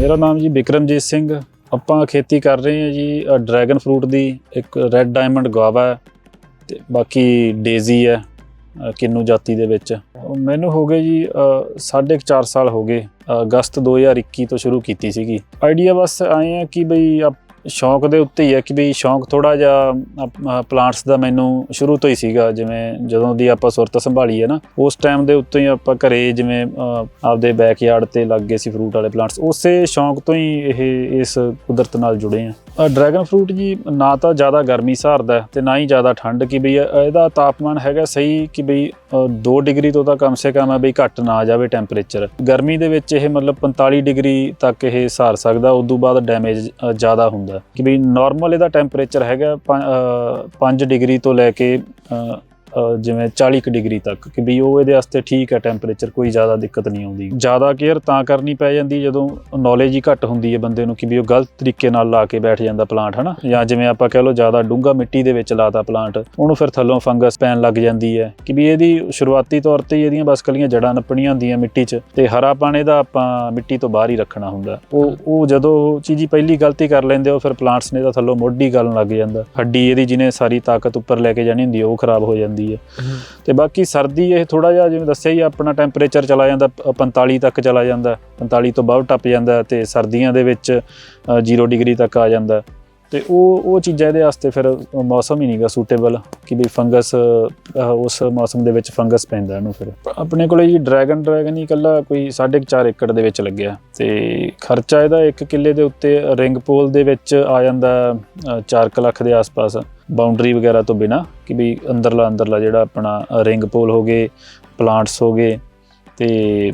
ਮੇਰਾ ਨਾਮ ਜੀ ਬਿਕਰਮਜੀਤ ਸਿੰਘ। ਆਪਾਂ ਖੇਤੀ ਕਰ ਰਹੇ ਹਾਂ ਜੀ ਡਰੈਗਨ ਫਰੂਟ ਦੀ ਇੱਕ ਰੈੱਡ ਡਾਇਮੰਡ ਗਵਾਵਾ ਹੈ ਤੇ ਬਾਕੀ ਡੇਜ਼ੀ ਹੈ ਕਿੰਨੂ ਜਾਤੀ ਦੇ ਵਿੱਚ। ਮੈਨੂੰ ਹੋ ਗਏ ਜੀ ਅ, ਸਾਢੇ ਕੁ ਚਾਰ ਸਾਲ ਹੋ ਗਏ ਅ, ਅਗਸਤ 2021 ਤੋਂ ਸ਼ੁਰੂ ਕੀਤੀ ਸੀਗੀ। ਆਈਡੀਆ ਬਸ ਆਏ ਆ ਕਿ ਬਈ ਆਪ- ਸ਼ੌਂਕ ਦੇ ਉੱਤੇ ਹੀ ਹੈ ਕਿ ਬਈ ਸ਼ੌਂਕ ਥੋੜਾ ਜਿਹਾ ਪਲਾਂਟਸ ਦਾ ਮੈਨੂੰ ਸ਼ੁਰੂ ਤੋਂ ਹੀ ਸੀਗਾ, ਜਿਵੇਂ ਜਦੋਂ ਦੀ ਆਪਾਂ ਸੁਰਤ ਸੰਭਾਲੀ ਹੈ ਨਾ, ਉਸ ਟਾਈਮ ਦੇ ਉੱਤੇ ਹੀ ਆਪਾਂ ਘਰੇ ਜਿਵੇਂ ਆਪਦੇ ਬੈਕਯਾਰਡ ਤੇ ਲੱਗ ਗਏ ਸੀ ਫਰੂਟ ਵਾਲੇ ਪਲਾਂਟਸ ਉਸੇ ਸ਼ੌਂਕ ਤੋਂ ਹੀ ਇਹ, ਇਸ ਕੁਦਰਤ ਨਾਲ ਜੁੜੇ ਆ ਡਰੈਗਨ ਫਰੂਟ ਜੀ, ਨਾ ਤਾਂ ਜ਼ਿਆਦਾ ਗਰਮੀ ਸਹਾਰਦਾ ਹੈ ਤੇ ਨਾ ਹੀ ਜ਼ਿਆਦਾ ਠੰਡ ਕਿ ਬਈ ਇਹਦਾ ਤਾਪਮਾਨ ਹੈਗਾ ਸਹੀ ਕਿ ਬਈ 2 ਡਿਗਰੀ ਤੋਂ ਤਾਂ ਕਮ ਸੇ ਕਮ ਹੈ ਬਈ ਘੱਟ ਨਾ ਜਾਵੇ ਟੈਂਪਰੇਚਰ ਗਰਮੀ ਦੇ ਵਿੱਚ ਇਹ ਮਤਲਬ 45 ਡਿਗਰੀ ਤੱਕ ਇਹ ਸਹਾਰ ਸਕਦਾ ਉਸ ਤੋਂ ਬਾਅਦ ਡੈਮੇਜ ਜ਼ਿਆਦਾ ਹੁੰਦਾ ਕਿ ਬਈ ਨਾਰਮਲ ਇਹਦਾ ਟੈਂਪਰੇਚਰ ਹੈਗਾ 5 ਡਿਗਰੀ ਤੋਂ ਲੈ ਕੇ ਜਿਵੇਂ 40 ਕੁ ਡਿਗਰੀ ਤੱਕ ਕਿ ਵੀ ਉਹ ਇਹਦੇ ਵਾਸਤੇ ਠੀਕ ਹੈ ਟੈਂਪਰੇਚਰ ਕੋਈ ਜ਼ਿਆਦਾ ਦਿੱਕਤ ਨਹੀਂ ਆਉਂਦੀ। ਜ਼ਿਆਦਾ ਕੇਅਰ ਤਾਂ ਕਰਨੀ ਪੈ ਜਾਂਦੀ ਜਦੋਂ ਨੌਲੇਜ ਹੀ ਘੱਟ ਹੁੰਦੀ ਹੈ ਬੰਦੇ ਨੂੰ ਕਿ ਵੀ ਉਹ ਗਲਤ ਤਰੀਕੇ ਨਾਲ ਲਾ ਕੇ ਬੈਠ ਜਾਂਦਾ ਪਲਾਂਟ ਹਨਾ? ਜਾਂ ਜਿਵੇਂ ਆਪਾਂ ਕਹਿ ਲਓ ਜ਼ਿਆਦਾ ਡੂੰਘਾ ਮਿੱਟੀ ਦੇ ਵਿੱਚ ਲਾਤਾ ਪਲਾਂਟ ਉਹਨੂੰ ਫਿਰ ਥੱਲੋਂ ਫੰਗਸ ਪੈਣ ਲੱਗ ਜਾਂਦੀ ਹੈ ਕਿ ਵੀ ਇਹਦੀ ਸ਼ੁਰੂਆਤੀ ਤੌਰ ਤੇ ਇਹਦੀਆਂ ਬਸ ਕਲੀਆਂ ਜੜਾਂ ਨੱਪਣੀਆਂ ਹੁੰਦੀਆਂ ਮਿੱਟੀ 'ਚ ਤੇ ਹਰਾ ਪਾਣੇ ਦਾ ਆਪਾਂ ਮਿੱਟੀ ਤੋਂ ਬਾਹਰ ਹੀ ਰੱਖਣਾ ਹੁੰਦਾ। ਉਹ ਉਹ ਜਦੋਂ ਉਹ ਚੀਜ਼ ਹੀ ਪਹਿਲੀ ਗਲਤੀ ਕਰ ਲੈਂਦੇ ਉਹ ਫਿਰ ਪਲਾਂਟਸ ਨੇ ਤਾਂ ਥੱਲੋਂ ਮੋਢੀ ਗਲਣ ਲੱਗ ਜਾਂਦਾ। ਹੱਡੀ ਇਹਦੀ ਜਿਹਨੇ ਸਾਰੀ ਤਾਕਤ ਉੱਪਰ ਲੈ ਕੇ ਜਾਣੀ ਹੁੰਦੀ ਹੈ ਉਹ ਖਰਾਬ ਹੋ ਜਾਂਦੀ ਹੈ। ਤੇ ਬਾਕੀ ਸਰਦੀ ਇਹ ਥੋੜਾ ਜਿਹਾ ਜਿਵੇਂ ਦੱਸਿਆ ਹੀ ਆਪਣਾ ਟੈਂਪਰੇਚਰ ਚਲਾ ਜਾਂਦਾ ਪ- 45 ਤੱਕ ਚਲਾ ਜਾਂਦਾ 45 ਤੋਂ ਬਾਅਦ ਟੱਪ ਜਾਂਦਾ ਤੇ ਸਰਦੀਆਂ ਦੇ ਵਿੱਚ 0 ਡਿਗਰੀ ਤੱਕ ਆ ਜਾਂਦਾ। ਤੇ ਉਹ ਉਹ ਚੀਜ਼ਾਂ ਇਹਦੇ ਵਾਸਤੇ ਫਿਰ ਮੌਸਮ ਹੀ ਨਹੀਂਗਾ ਸੂਟੇਬਲ ਕਿ ਵੀ ਫੰਗਸ ਉਸ ਮੌਸਮ ਦੇ ਵਿੱਚ ਫੰਗਸ ਪੈਂਦਾ ਇਹਨੂੰ ਫਿਰ। ਆਪਣੇ ਕੋਲੇ ਜੀ ਡਰੈਗਨ ਡਰੈਗਨ ਹੀ ਇਕੱਲਾ ਕੋਈ 4.5 ਏਕੜ ਦੇ ਵਿੱਚ ਲੱਗਿਆ। ਤੇ ਖਰਚਾ ਇਹਦਾ 1 ਕਿੱਲੇ ਦੇ ਉੱਤੇ ਰਿੰਗ ਪੋਲ ਦੇ ਵਿੱਚ ਆ ਜਾਂਦਾ 4 ਲੱਖ ਦੇ ਆਸ-ਪਾਸ। ਬਾਉਂਡਰੀ ਵਗੈਰਾ ਤੋਂ ਬਿਨਾ ਕਿ ਵੀ ਅੰਦਰਲਾ ਅੰਦਰਲਾ ਜਿਹੜਾ ਆਪਣਾ ਰਿੰਗ ਪੋਲ ਹੋ ਗਏ ਪਲਾਂਟਸ ਹੋ ਗਏ ਤੇ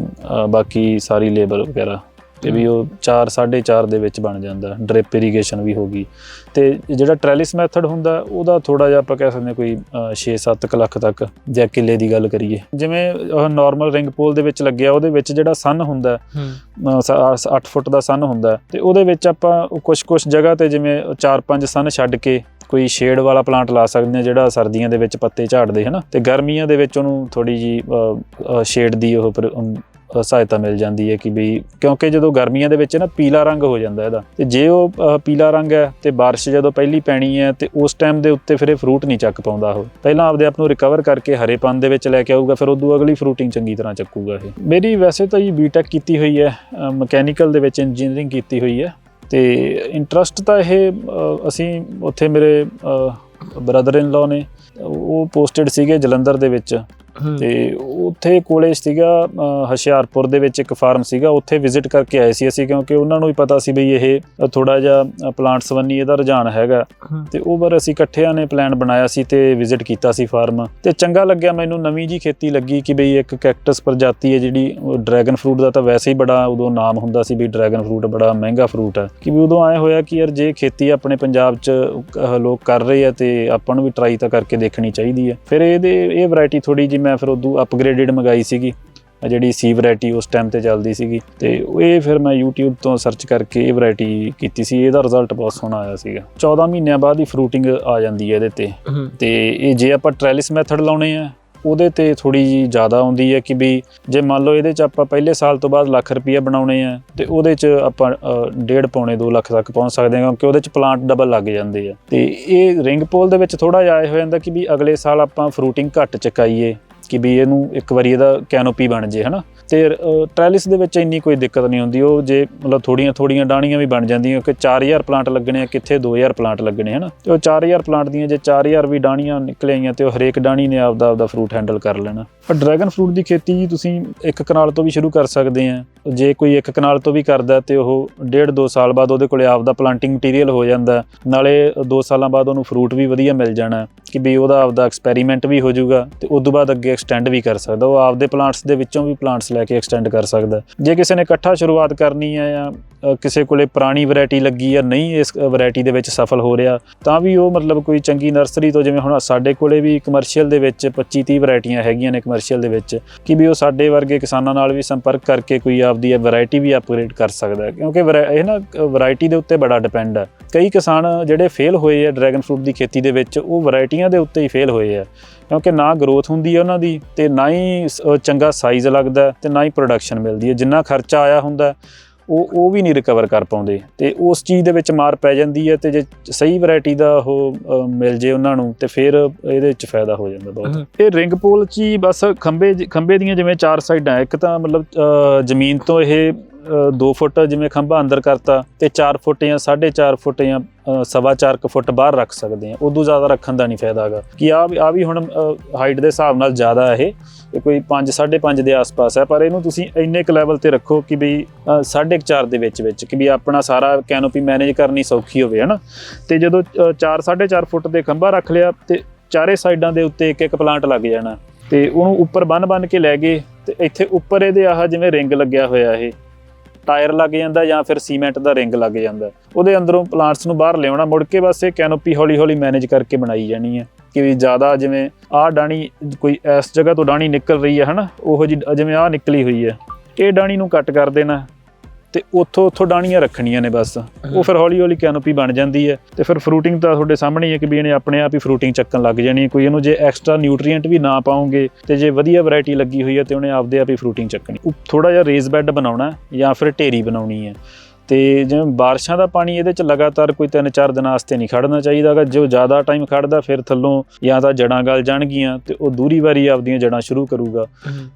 ਬਾਕੀ ਸਾਰੀ ਲੇਬਰ ਵਗੈਰਾ ਤੇ ਵੀ ਉਹ 4 4.5 ਦੇ ਵਿੱਚ ਬਣ ਜਾਂਦਾ ਡ੍ਰਿਪ ਇਰੀਗੇਸ਼ਨ ਵੀ ਹੋ ਗਈ। ਤੇ ਜਿਹੜਾ ਟ੍ਰੈਲਿਸ ਮੈਥਡ ਹੁੰਦਾ ਉਹਦਾ ਥੋੜਾ ਜਿਹਾ ਆਪਾਂ ਕਹਿ ਸਕਦੇ ਹਾਂ ਕੋਈ 6-7 ਲੱਖ ਤੱਕ ਜੇ ਕਿੱਲੇ ਦੀ ਗੱਲ ਕਰੀਏ। ਜਿਵੇਂ ਨਾਰਮਲ ਰਿੰਗ ਪੋਲ ਦੇ ਵਿੱਚ ਲੱਗਿਆ ਉਹਦੇ ਵਿੱਚ ਜਿਹੜਾ ਸਨ ਹੁੰਦਾ 8 ਫੁੱਟ ਦਾ ਸਨ ਹੁੰਦਾ ਤੇ ਉਹਦੇ ਵਿੱਚ ਆਪਾਂ ਕੁਝ ਕੁਝ ਜਗ੍ਹਾ ਤੇ ਜਿਵੇਂ 4-5 ਸਨ ਛੱਡ ਕੇ ਕੋਈ ਸ਼ੇਡ ਵਾਲਾ ਪਲਾਂਟ ਲਾ ਸਕਦੇ ਆ ਜਿਹੜਾ ਸਰਦੀਆਂ ਦੇ ਵਿੱਚ ਪੱਤੇ ਝਾੜਦੇ, ਹਨਾ? ਤੇ ਗਰਮੀਆਂ ਦੇ ਵਿੱਚ ਉਹਨੂੰ ਥੋੜੀ ਜੀ ਸ਼ੇਡ ਦੀ ਉਹ ਪਰ- ਸਹਾਇਤਾ ਮਿਲ ਜਾਂਦੀ ਹੈ ਕਿ ਵੀ ਕਿਉਂਕਿ ਜਦੋਂ ਗਰਮੀਆਂ ਦੇ ਵਿੱਚ ਨਾ ਪੀਲਾ ਰੰਗ ਹੋ ਜਾਂਦਾ ਇਹਦਾ, ਤੇ ਜੇ ਉਹ ਪੀਲਾ ਰੰਗ ਹੈ ਤੇ ਬਾਰਿਸ਼ ਜਦੋਂ ਪਹਿਲੀ ਪੈਣੀ ਹੈ ਤੇ ਉਸ ਟਾਈਮ ਦੇ ਉੱਤੇ ਫਿਰ ਇਹ ਫਰੂਟ ਨਹੀਂ ਚੱਕ ਪਾਉਂਦਾ ਉਹ। ਪਹਿਲਾਂ ਆਪਦੇ ਆਪ ਨੂੰ ਰਿਕਵਰ ਕਰਕੇ ਹਰੇਪਨ ਦੇ ਵਿੱਚ ਲੈ ਕੇ ਆਊਗਾ, ਫਿਰ ਉਦੋਂ ਅਗਲੀ ਫਰੂਟਿੰਗ ਚੰਗੀ ਤਰ੍ਹਾਂ ਚੱਕੂਗਾ ਇਹ। ਮੇਰੀ ਵੈਸੇ ਤਾਂ ਜੀ ਬੀਟੈਕ ਕੀਤੀ ਹੋਈ ਹੈ ਮਕੈਨੀਕਲ ਦੇ ਵਿੱਚ ਇੰਜੀਨੀਅਰਿੰਗ ਕੀਤੀ ਹੋਈ ਹੈ ਤੇ ਇੰਟਰਸਟ ਤਾਂ ਇਹ ਅਸੀਂ ਉੱਥੇ ਮੇਰੇ ਬ੍ਰਦਰ ਇਨ ਲਾ ਨੇ, ਉਹ ਪੋਸਟਡ ਸੀਗੇ ਜਲੰਧਰ ਦੇ ਵਿੱਚ। ਤੇ ਉੱਥੇ ਕੋਲੇ ਸੀਗਾ ਹੁਸ਼ਿਆਰਪੁਰ ਦੇ ਵਿੱਚ ਇੱਕ ਫਾਰਮ ਸੀਗਾ ਉੱਥੇ ਵਿਜ਼ਿਟ ਕਰਕੇ ਆਏ ਸੀ ਅਸੀਂ ਕਿਉਂਕਿ ਉਹਨਾਂ ਨੂੰ ਵੀ ਪਤਾ ਸੀ ਬਈ ਇਹ ਥੋੜਾ ਜਿਹਾ ਪਲਾਂਟ ਸੰਬੰਧੀ ਇਹਦਾ ਰੁਝਾਨ ਹੈਗਾ। ਤੇ ਉਹ ਵਾਰ ਅਸੀਂ ਇਕੱਠਿਆਂ ਨੇ ਪਲਾਨ ਬਣਾਇਆ ਸੀ ਤੇ ਵਿਜ਼ਿਟ ਕੀਤਾ ਸੀ ਫਾਰਮ ਤੇ ਚੰਗਾ ਲੱਗਿਆ ਮੈਨੂੰ ਨਵੀਂ ਜੀ ਖੇਤੀ ਲੱਗੀ ਕਿ ਬਈ ਇੱਕ ਕੈਕਟਸ ਪ੍ਰਜਾਤੀ ਹੈ ਜਿਹੜੀ ਡਰੈਗਨ ਫਰੂਟ ਦਾ ਤਾਂ ਵੈਸੇ ਹੀ ਬੜਾ ਉਦੋਂ ਨਾਮ ਹੁੰਦਾ ਸੀ ਵੀ ਡਰੈਗਨ ਫਰੂਟ ਬੜਾ ਮਹਿੰਗਾ ਫਰੂਟ ਹੈ। ਕਿ ਵੀ ਉਦੋਂ ਆਏ ਹੋਇਆ ਕਿ ਯਾਰ ਜੇ ਖੇਤੀ ਆਪਣੇ ਪੰਜਾਬ 'ਚ ਲੋਕ ਕਰ ਰਹੇ ਆ ਤੇ ਆਪਾਂ ਨੂੰ ਵੀ ਟਰਾਈ ਤਾਂ ਕਰਕੇ ਦੇਖਣੀ ਚਾਹੀਦੀ ਹੈ। ਫਿਰ ਇਹਦੇ ਇਹ ਵੈਰਾਈਟੀ ਥੋੜੀ ਜੀ ਮੈਂ ਫਿਰ ਉਦੋਂ ਅਪਗ੍ਰੇਡਡ ਮੰਗਾਈ ਸੀਗੀ ਜਿਹੜੀ ਸੀ ਵੈਰਾਈਟੀ ਉਸ ਟਾਈਮ ਤੇ ਚੱਲਦੀ ਸੀਗੀ ਤੇ ਇਹ ਫਿਰ ਮੈਂ YouTube ਤੋਂ ਸਰਚ ਕਰਕੇ ਇਹ ਵੈਰਾਈਟੀ ਕੀਤੀ ਸੀ ਇਹਦਾ ਰਿਜ਼ਲਟ ਬਹੁਤ ਸੋਹਣਾ ਆਇਆ ਸੀਗਾ। 14 ਮਹੀਨਿਆਂ ਬਾਅਦ ਹੀ ਫਰੂਟਿੰਗ ਆ ਜਾਂਦੀ ਹੈ ਇਹਦੇ ਤੇ। ਤੇ ਇਹ ਜੇ ਆਪਾਂ ਟ੍ਰੈਲਿਸ ਮੈਥਡ ਲਾਉਣੇ ਆ ਉਹਦੇ ਤੇ ਥੋੜੀ ਜੀ ਜ਼ਿਆਦਾ ਆਉਂਦੀ ਹੈ ਕਿ ਵੀ ਜੇ ਮੰਨ ਲਓ ਇਹਦੇ ਚ ਆਪਾਂ ਪਹਿਲੇ ਸਾਲ ਤੋਂ ਬਾਅਦ ਲੱਖ ਰੁਪਈਆ ਬਣਾਉਣੇ ਆ ਤੇ ਉਹਦੇ ਚ ਆਪਾਂ ਡੇਢ ਪੌਣੇ 2 ਲੱਖ ਤੱਕ ਪਹੁੰਚ ਸਕਦੇ ਹਾਂ ਕਿਉਂਕਿ ਉਹਦੇ ਚ ਪਲਾਂਟ ਡਬਲ ਲੱਗ ਜਾਂਦੇ ਆ। ਤੇ ਇਹ ਰਿੰਗ ਪੋਲ ਦੇ ਵਿੱਚ ਥੋੜਾ ਜਿਹਾ ਇਹ ਹੋ ਜਾਂਦਾ ਕਿ ਵੀ ਅਗਲੇ ਸਾਲ ਆਪਾਂ ਫਰੂਟਿੰਗ ਘੱਟ ਚਕਾਈਏ। ਕਿ ਵੀ ਇਹਨੂੰ ਇੱਕ ਵਾਰੀ ਇਹਦਾ ਕੈਨੋਪੀ ਬਣ ਜੇ ਹਨਾ? ਤੇ ਟ੍ਰੈਲਿਸ ਦੇ ਵਿੱਚ ਇੰਨੀ ਕੋਈ ਦਿੱਕਤ ਨਹੀਂ ਹੁੰਦੀ। ਉਹ ਜੇ ਮਤਲਬ ਥੋੜੀਆਂ ਥੋੜੀਆਂ ਡਾਣੀਆਂ ਵੀ ਬਣ ਜਾਂਦੀਆਂ ਕਿ 4000 ਪਲਾਂਟ ਲੱਗਣੇ ਆ, ਕਿੱਥੇ 2000 ਪਲਾਂਟ ਲੱਗਣੇ, ਹਨਾ? ਤੇ ਉਹ 4000 ਪਲਾਂਟ ਦੀਆਂ ਜੇ 4000 ਵੀ ਡਾਣੀਆਂ ਨਿਕਲ ਆਈਆਂ ਤੇ ਉਹ ਹਰੇਕ ਡਾਣੀ ਨੇ ਆਪਦਾ ਆਪਦਾ ਫਰੂਟ ਹੈਂਡਲ ਕਰ ਲੈਣਾ। ਡਰੈਗਨ ਫਰੂਟ ਦੀ ਖੇਤੀ ਤੁਸੀਂ ਇੱਕ ਕਨਾਲ ਤੋਂ ਵੀ ਸ਼ੁਰੂ ਕਰ ਸਕਦੇ ਆ। ਜੇ ਕੋਈ ਇੱਕ ਕਨਾਲ ਤੋਂ ਵੀ ਕਰਦਾ ਤੇ ਉਹ ਡੇਢ ਦੋ ਸਾਲ ਬਾਅਦ ਉਹਦੇ ਕੋਲੇ ਆਪਦਾ ਪਲਾਂਟਿੰਗ ਮਟੀਰੀਅਲ ਹੋ ਜਾਂਦਾ। ਨਾਲੇ 2 ਸਾਲਾਂ ਬਾਅਦ ਉਹਨੂੰ ਫਰੂਟ ਵੀ ਵਧੀਆ ਮਿਲ ਜਾਣਾ, ਕਿ ਵੀ ਉਹਦਾ ਆਪਦਾ ਐਕਸਪੈਰੀਮੈਂਟ ਵੀ ਹੋ ਜਾਊਗਾ, ਤੇ ਉਸ ਤੋਂ ਬਾਅਦ ਅੱਗੇ ਐਕਸਟੈਂਡ ਵੀ ਕਰ ਸਕਦਾ। ਉਹ ਆਪਦੇ ਪਲਾਂਟਸ ਦੇ ਵਿੱਚੋਂ ਵੀ ਪਲਾਂਟਸ ਲੈ ਕੇ ਐਕਸਟੈਂਡ ਕਰ ਸਕਦਾ। ਜੇ ਕਿਸੇ ਨੇ ਇਕੱਠਾ ਸ਼ੁਰੂਆਤ ਕਰਨੀ ਹੈ ਜਾਂ ਕਿਸੇ ਕੋਲੇ ਪੁਰਾਣੀ ਵੈਰਾਈਟੀ ਲੱਗੀ ਆ ਨਹੀਂ ਇਸ ਵੈਰਾਈਟੀ ਦੇ ਵਿੱਚ ਸਫਲ ਹੋ ਰਿਹਾ, ਤਾਂ ਵੀ ਉਹ ਮਤਲਬ ਕੋਈ ਚੰਗੀ ਨਰਸਰੀ ਤੋਂ ਜਿਵੇਂ ਹੁਣ ਸਾਡੇ ਕੋਲੇ ਵੀ ਕਮਰਸ਼ੀਅਲ ਦੇ ਵਿੱਚ 25 30 ਵੈਰਾਈਟੀਆਂ ਹੈਗੀਆਂ ਨੇ ਕਮਰਸ਼ੀਅਲ ਦੇ ਵਿੱਚ, ਕਿ ਵੀ ਉਹ ਸਾਡੇ ਵਰਗੇ ਕਿਸਾਨਾਂ ਨਾਲ ਵੀ ਸੰਪਰਕ ਕਰਕੇ ਕੋਈ ਆਪਦੀ ਵੈਰਾਈਟੀ ਵੀ ਅਪਗ੍ਰੇਡ ਕਰ ਸਕਦਾ ਹੈ। ਕਿਉਂਕਿ ਵੈਰਾ- ਇਹ ਨਾ ਵੈਰਾਈਟੀ ਦੇ ਉੱਤੇ ਬੜਾ ਡਿਪੈਂਡ ਹੈ। ਕਈ ਕਿਸਾਨ ਜਿਹੜੇ ਫੇਲ ਹੋਏ ਆ ਡਰੈਗਨ ਫਰੂਟ ਦੀ ਖੇਤੀ ਦੇ ਵਿੱਚ, ਉਹ ਵੈਰਾਈਟੀਆਂ ਦੇ ਉੱਤੇ ਹੀ ਫੇਲ ਹੋਏ ਆ ਕਿਉਂਕਿ ਨਾ ਗਰੋਥ ਹੁੰਦੀ ਹੈ ਉਹਨਾਂ ਦੀ ਤੇ ਨਾ ਹੀ ਚੰਗਾ ਸਾਈਜ਼ ਲੱਗਦਾ ਤੇ ਨਾ ਹੀ ਪ੍ਰੋਡਕਸ਼ਨ ਮਿਲਦੀ ਹੈ। ਜਿੰਨਾ ਖਰਚਾ ਆਇਆ ਹੁੰਦਾ ਉਹ ਉਹ ਵੀ ਨਹੀਂ ਰਿਕਵਰ ਕਰ ਪਾਉਂਦੇ। ਤੇ ਉਸ ਚੀਜ਼ ਦੇ ਵਿੱਚ ਮਾਰ ਪੈ ਜਾਂਦੀ ਹੈ ਤੇ ਜੇ ਸਹੀ ਵੈਰਾਈਟੀ ਦਾ ਉਹ ਮਿਲ ਜੇ ਉਹਨਾਂ ਨੂੰ ਤੇ ਫਿਰ ਇਹਦੇ ਵਿੱਚ ਫਾਇਦਾ ਹੋ ਜਾਂਦਾ ਬਹੁਤ। ਇਹ ਰਿੰਗ ਪੋਲ ਚ ਬਸ ਖੰਬੇ ਖੰਬੇ ਦੀਆਂ ਜਿਵੇਂ ਚਾਰ ਸਾਈਡਾਂ ਇੱਕ ਤਾਂ ਮਤਲਬ ਜ਼ਮੀਨ ਤੋਂ ਇਹ 2 ਫੁੱਟ ਜਿਵੇਂ ਖੰਭਾ ਅੰਦਰ ਕਰਤਾ ਤੇ 4 ਫੁੱਟ ਜਾਂ 4.5 ਫੁੱਟ ਜਾਂ ਸਵਾ ਚਾਰ ਕੁ ਫੁੱਟ ਬਾਹਰ ਰੱਖ ਸਕਦੇ ਆ ਉਦੋਂ ਜ਼ਿਆਦਾ ਰੱਖਣ ਦਾ ਨਹੀਂ ਫਾਇਦਾ ਹੈਗਾ। ਕਿ ਆ ਆ ਵੀ ਹੁਣ ਹਾਈਟ ਦੇ ਹਿਸਾਬ ਨਾਲ ਜ਼ਿਆਦਾ ਇਹ ਇਹ ਕੋਈ 5 5.5 ਦੇ ਆਸ-ਪਾਸ ਹੈ। ਪਰ ਇਹਨੂੰ ਤੁਸੀਂ ਇੰਨੇ ਕੁ ਲੈਵਲ ਤੇ ਰੱਖੋ ਕਿ ਵੀ 4.5 ਦੇ ਵਿੱਚ ਵਿੱਚ ਕਿ ਵੀ ਆਪਣਾ ਸਾਰਾ ਕੈਨੋਪੀ ਮੈਨੇਜ ਕਰਨੀ ਸੌਖੀ ਹੋਵੇ, ਹਨਾ? ਤੇ ਜਦੋਂ 4 4.5 ਫੁੱਟ ਦੇ ਖੰਭਾ ਰੱਖ ਲਿਆ ਤੇ ਚਾਰੇ ਸਾਈਡਾਂ ਦੇ ਉੱਤੇ ਇੱਕ ਇੱਕ ਪਲਾਂਟ ਲੱਗ ਜਾਣਾ। ਤੇ ਉਹਨੂੰ ਉੱਪਰ ਬੰਨ-ਬੰਨ ਕੇ ਲੈ ਗਏ ਤੇ ਇੱਥੇ ਉੱਪਰ ਇਹਦੇ ਆਹ ਜਿਵੇਂ ਰਿੰਗ ਲੱਗਿਆ ਹੋਇਆ ਇਹ ਟਾਇਰ ਲੱਗ ਜਾਂਦਾ ਜਾਂ ਫਿਰ ਸੀਮੈਂਟ ਦਾ ਰਿੰਗ ਲੱਗ ਜਾਂਦਾ। ਉਹਦੇ ਅੰਦਰੋਂ ਪਲਾਂਟਸ ਨੂੰ ਬਾਹਰ ਲਿਆਉਣਾ, ਮੁੜ ਕੇ ਬਸ ਇਹ ਕੈਨੋਪੀ ਹੌਲੀ-ਹੌਲੀ ਮੈਨੇਜ ਕਰਕੇ ਬਣਾਈ ਜਾਣੀ ਹੈ। ਕਿ ਵੀ ਜ਼ਿਆਦਾ ਜਿਵੇਂ ਆਹ ਡਾਣੀ ਕੋਈ ਇਸ ਜਗ੍ਹਾ ਤੋਂ ਡਾਣੀ ਨਿਕਲ ਰਹੀ ਹੈ, ਹਨਾ? ਉਹੋ ਜੀ ਜਿਵੇਂ ਆਹ ਨਿਕਲੀ ਹੋਈ ਹੈ। ਇਹ ਡਾਣੀ ਨੂੰ ਕੱਟ ਕਰ ਦੇਣਾ। ਤੇ ਉੱਥੋਂ ਉੱਥੋਂ ਡਾਣੀਆਂ ਰੱਖਣੀਆਂ ਨੇ ਬਸ। ਉਹ ਫਿਰ ਹੌਲੀ ਹੌਲੀ ਕੈਨੋਪੀ ਬਣ ਜਾਂਦੀ ਹੈ ਤੇ ਫਿਰ ਫਰੂਟਿੰਗ ਤਾਂ ਤੁਹਾਡੇ ਸਾਹਮਣੇ ਹੀ ਹੈ ਕਿ ਵੀ ਇਹਨੇ ਆਪਣੇ ਆਪ ਹੀ ਫਰੂਟਿੰਗ ਚੱਕਣ ਲੱਗ ਜਾਣੀ ਹੈ। ਕੋਈ ਇਹਨੂੰ ਜੇ ਐਕਸਟਰਾ ਨਿਊਟ੍ਰੀਐਂਟ ਵੀ ਨਾ ਪਾਉਂਗੇ ਤੇ ਜੇ ਵਧੀਆ ਵੈਰਾਈਟੀ ਲੱਗੀ ਹੋਈ ਹੈ ਤੇ ਉਹਨੇ ਆਪਦੇ ਆਪ ਹੀ ਫਰੂਟਿੰਗ ਚੱਕਣੀ ਥੋੜਾ ਜਿਹਾ ਰੇਜ਼ ਬੈੱਡ ਬਣਾਉਣਾ ਜਾਂ ਫਿਰ ਢੇਰੀ ਬਣਾਉਣੀ ਹੈ। ਤੇ ਜਿਵੇਂ ਬਾਰਿਸ਼ਾਂ ਦਾ ਪਾਣੀ ਇਹਦੇ ਚ ਲਗਾਤਾਰ ਕੋਈ 3-4 ਦਿਨਾਂ ਵਾਸਤੇ ਨਹੀਂ ਖੜਨਾ ਚਾਹੀਦਾਗਾ ਜੋ ਜ਼ਿਆਦਾ ਟਾਈਮ ਖੜਦਾ ਫਿਰ ਥੱਲੋਂ ਜਾਂ ਤਾਂ ਜੜਾਂ ਗਲ ਜਾਣਗੀਆਂ ਤੇ ਉਹ ਦੂਰੀ ਵਾਰੀ ਆਪਦੀਆਂ ਜੜਾਂ ਸ਼ੁਰੂ ਕਰੂਗਾ।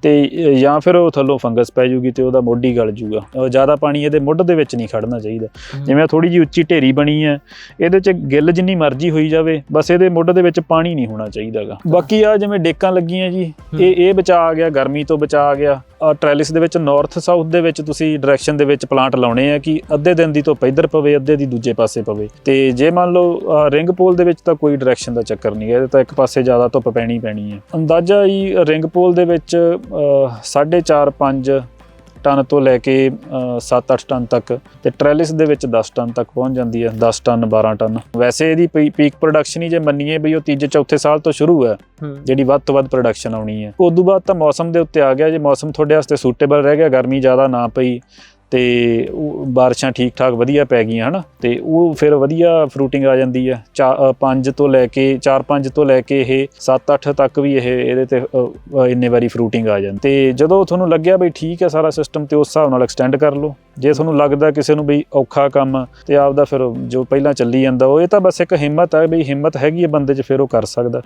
ਤੇ ਜਾਂ ਫਿਰ ਉਹ ਥੱਲੋਂ ਫੰਗਸ ਪੈ ਜੂਗੀ ਤੇ ਉਹਦਾ ਮੋਢੀ ਗਲ ਜੂਗਾ। ਉਹ ਜ਼ਿਆਦਾ ਪਾਣੀ ਇਹਦੇ ਮੁੱਢ ਦੇ ਵਿੱਚ ਨਹੀਂ ਖੜਨਾ ਚਾਹੀਦਾ। ਜਿਵੇਂ ਥੋੜੀ ਜਿਹੀ ਉੱਚੀ ਢੇਰੀ ਬਣੀ ਹੈ ਇਹਦੇ 'ਚ ਗਿੱਲ ਜਿੰਨੀ ਮਰਜ਼ੀ ਹੋਈ ਜਾਵੇ ਬਸ ਇਹਦੇ ਮੁੱਢ ਦੇ ਵਿੱਚ ਪਾਣੀ ਨਹੀਂ ਹੋਣਾ ਚਾਹੀਦਾਗਾ ਬਾਕੀ ਆ ਜਿਵੇਂ ਡੇਕਾਂ ਲੱਗੀਆਂ ਜੀ ਇਹ ਇਹ ਬਚਾ ਆ ਗਿਆ ਗਰਮੀ ਤੋਂ ਬਚਾ ਆ ਗਿਆ। ਆ ਟ੍ਰੈਲਿਸ ਦੇ ਵਿੱਚ ਨਾਰਥ ਸਾਊਥ ਦੇ ਵਿੱਚ ਤੁਸੀਂ ਡਾਇਰੈਕਸ਼ਨ ਦੇ ਵਿੱਚ ਪਲਾਂਟ ਲਾਉਣੇ ਆ ਕਿ ਅੱਧੇ ਦਿਨ ਦੀ ਧੁੱਪ ਇੱਧਰ ਪਵੇ ਅੱਧੇ ਦੀ ਦੂਜੇ ਪਾਸੇ ਪਵੇ। ਤੇ ਜੇ ਮੰਨ ਲਓ ਰਿੰਗ ਪੋਲ ਦੇ ਵਿੱਚ ਤਾਂ ਕੋਈ ਡਾਇਰੈਕਸ਼ਨ ਦਾ ਚੱਕਰ ਨਹੀਂ ਹੈ ਇਹਦੇ ਤਾਂ ਇੱਕ ਪਾਸੇ ਜ਼ਿਆਦਾ ਧੁੱਪ ਪੈਣੀ ਪੈਣੀ ਹੈ। ਅੰਦਾਜ਼ਾ ਹੀ ਰਿੰਗ ਪੋਲ ਦੇ ਵਿੱਚ 4.5 5 ਟਨ ਤੋਂ ਲੈ ਕੇ 7-8 ਟਨ ਤੱਕ ਤੇ ਟ੍ਰੈਲਿਸ ਦੇ ਵਿੱਚ 10 ਟਨ ਤੱਕ ਪਹੁੰਚ ਜਾਂਦੀ ਹੈ 10 ਟਨ 12 ਟਨ। ਵੈਸੇ ਇਹਦੀ ਪੀਕ ਪ੍ਰੋਡਕਸ਼ਨ ਹੀ ਜੇ ਮੰਨੀਏ ਵੀ ਉਹ ਤੀਜੇ ਚੌਥੇ ਸਾਲ ਤੋਂ ਸ਼ੁਰੂ ਹੈ ਜਿਹੜੀ ਵੱਧ ਤੋਂ ਵੱਧ ਪ੍ਰੋਡਕਸ਼ਨ ਆਉਣੀ ਹੈ। ਉਸ ਤੋਂ ਬਾਅਦ ਤਾਂ ਮੌਸਮ ਦੇ ਉੱਤੇ ਆ ਗਿਆ ਜੇ ਮੌਸਮ ਤੁਹਾਡੇ ਵਾਸਤੇ ਸੂਟੇਬਲ ਰਹਿ ਗਿਆ ਗਰਮੀ ਜ਼ਿਆਦਾ ਨਾ ਪਈ ਤੇ ਉਹ ਬਾਰਿਸ਼ਾਂ ਠੀਕ ਠਾਕ ਵਧੀਆ ਪੈ ਗਈਆਂ ਹਨਾ? ਤੇ ਉਹ ਫਿਰ ਵਧੀਆ ਫਰੂਟਿੰਗ ਆ ਜਾਂਦੀ ਹੈ 5 ਤੋਂ ਲੈ ਕੇ 4-5 ਤੋਂ ਲੈ ਕੇ ਇਹ 7-8 ਤੱਕ ਵੀ ਇਹ ਇਹਦੇ ਤੇ ਇੰਨੇ ਵਾਰੀ ਫਰੂਟਿੰਗ ਆ ਜਾਂਦੀ। ਤੇ ਜਦੋਂ ਤੁਹਾਨੂੰ ਲੱਗਿਆ ਬਈ ਠੀਕ ਹੈ ਸਾਰਾ ਸਿਸਟਮ ਤੇ ਉਸ ਹਿਸਾਬ ਨਾਲ ਐਕਸਟੈਂਡ ਕਰ ਲਓ। ਜੇ ਤੁਹਾਨੂੰ ਲੱਗਦਾ ਕਿਸੇ ਨੂੰ ਬਈ ਔਖਾ ਕੰਮ ਆ, ਤੇ ਆਪਦਾ ਫਿਰ ਜੋ ਪਹਿਲਾਂ ਚੱਲੀ ਜਾਂਦਾ ਉਹ ਇਹ ਤਾਂ ਬਸ ਇੱਕ ਹਿੰਮਤ ਹੈ ਬਈ ਹਿੰਮਤ ਹੈਗੀ ਹੈ ਬੰਦੇ 'ਚ ਫਿਰ ਉਹ ਕਰ ਸਕਦਾ।